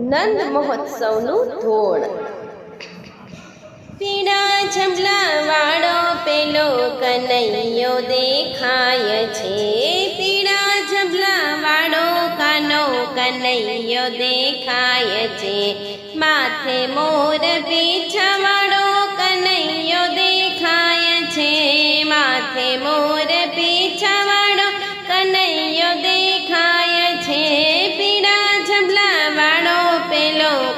નંદ મહોત્સવનું ધોળ. પીળા જમલા વાળો પેલો કનૈયો દેખાય છે. પીળા જમલા વાળો કાનો કનૈયો દેખાય છે. માથે મોર પીછા વાળો કનૈયો દેખાય છે. માથે મોર પીછા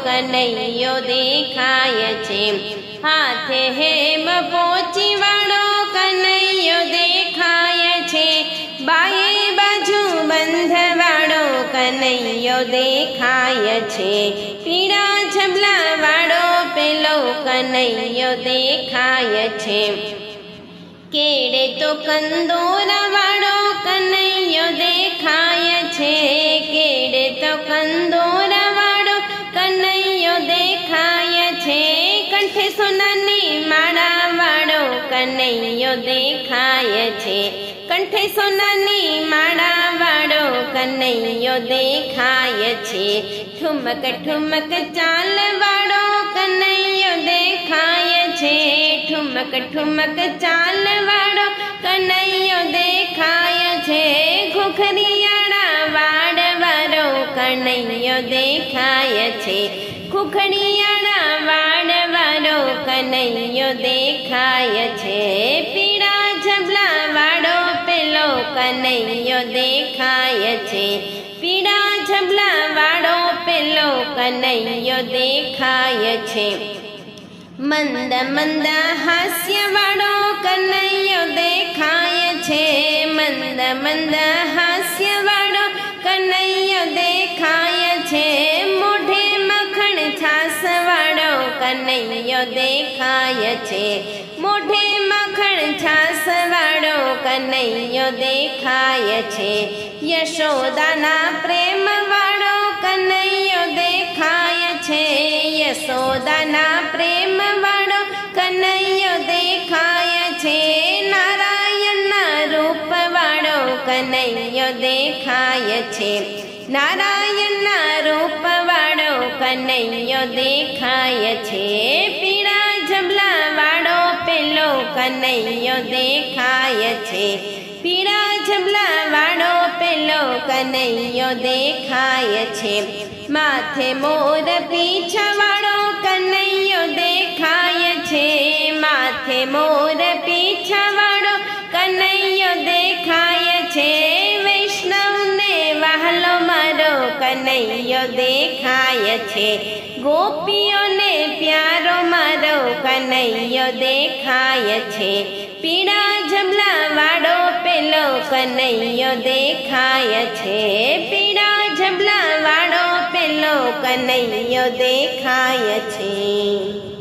કનૈયો દેખાય છે. હાથે હેમ પોચી વાળો કનૈયો દેખાય છે. બાએ બાજુ બંધ વાળો કનૈયો દેખાય છે. પીળા છબલા વાળો પેલો કનૈયો દેખાય છે. કેડે તો કંદોરા વાળો કનૈયો સોનાની માળા વાળો કનૈયો દેખાય છે. કંઠે સોનાની માળા વાળો કનૈયો દેખાય છે. ઠુમક ઠુમક ચાલ વાળો કનૈયો દેખાય છે. ઠુમક ઠુમક ચાલ વાળો કનૈયો દેખાય છે. ખુખરિયાળા વાડ વાળો કનૈયો દેખાય છે. ખુખડિયા વાળો કનૈયો દેખાય છે. પીળા જબલા વાળો પેલો કનૈયો દેખાય છે. પીળા જબલા વાળો પેલો કનૈયો દેખાય છે. મંદ મંદ હાસ્ય વાળો કનૈયો દેખાય છે. મંદ મંદ હાસ્ય કનૈયો દેખાય છે. મોઢે મખણ છાસવાળો કનૈયો દેખાય છે. યશોદાના પ્રેમવાળો કનૈયો દેખાય છે. યશોદાના પ્રેમ વાળો કનૈયો દેખાય છે. નારાયણના રૂપવાળો કનૈયો દેખાય છે. નારાયણના કનૈયો દેખાય છે. પીળા જબલા વાળો પેલો કનૈયો દેખાય છે. પીળા જબલા વાળો પેલો કનૈયો દેખાય છે. માથે મોર પીછા વાળો કનૈયો દેખાય કનૈયો દેખાય છે ગોપીઓને પ્યારો મારો કનૈયો દેખાય છે. પીળા જમલા વાળો પેલો કનૈયો દેખાય છે. પીળા જમલા વાળો પેલો કનૈયો દેખાય છે.